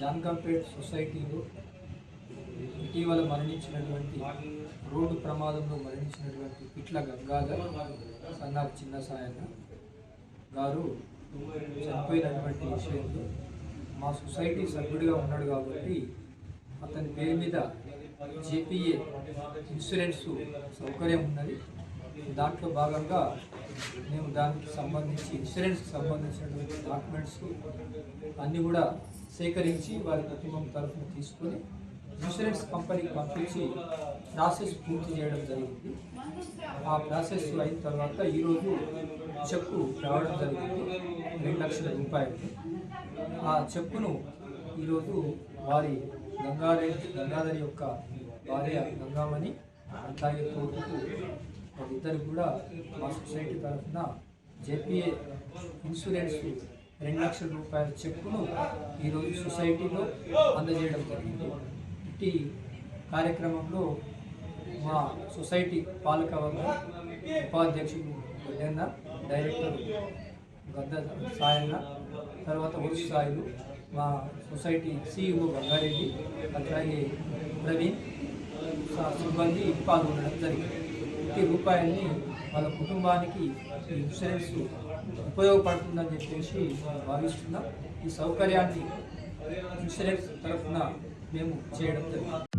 జాన్కంపేట్ సొసైటీలో ఇటీవల మరణించినటువంటి రోడ్డు ప్రమాదంలో మరణించినటువంటి పిట్ల గంగాధర్ సన్న చిన్న సాయన్న గారు చనిపోయినటువంటి విషయంలో మా సొసైటీ సభ్యుడిగా ఉన్నాడు కాబట్టి అతని పేరు మీద జేపీఏ ఇన్సూరెన్స్ సౌకర్యం ఉన్నది. దాంట్లో భాగంగా మేము దానికి సంబంధించి ఇన్సూరెన్స్కి సంబంధించినటువంటి డాక్యుమెంట్స్ అన్నీ కూడా సేకరించి వారి కుటుంబం తరఫున తీసుకొని ఇన్సూరెన్స్ కంపెనీకి పంపించి ప్రాసెస్ పూర్తి చేయడం జరిగింది. ఆ ప్రాసెస్ అయిన తర్వాత ఈరోజు చెక్కు రావడం జరిగింది. రెండు లక్షల రూపాయలు ఆ చెక్కును ఈరోజు వారి గంగాధరి గంగాధరి యొక్క భార్య గంగామణి అలాగే తోటకు వాళ్ళిద్దరు కూడా మా సొసైటీ తరఫున జేపీఏ ఇన్సూరెన్స్ రెండు లక్షల రూపాయల చెక్కును ఈరోజు సొసైటీలో అందజేయడం జరిగింది. ఇట్టి కార్యక్రమంలో మా సొసైటీ పాలక వర్గం ఉపాధ్యక్షుడు గడ్డన్న డైరెక్టర్ గద్ద సాయన్న తర్వాత ఉరుసు సాయులు మా సొసైటీ సిఇఓ గంగారెడ్డి అట్లాగే ప్రవీణ్ సిబ్బంది పాల్గొనడం జరిగింది. ప్రతి రూపాయల్ని వాళ్ళ కుటుంబానికి ఇన్సూరెన్స్ ఉపయోగపడుతుందని చెప్పేసి భావిస్తున్నాం. ఈ సౌకర్యాన్ని ఇన్సూరెన్స్ తరఫున మేము చేయడం జరిగింది.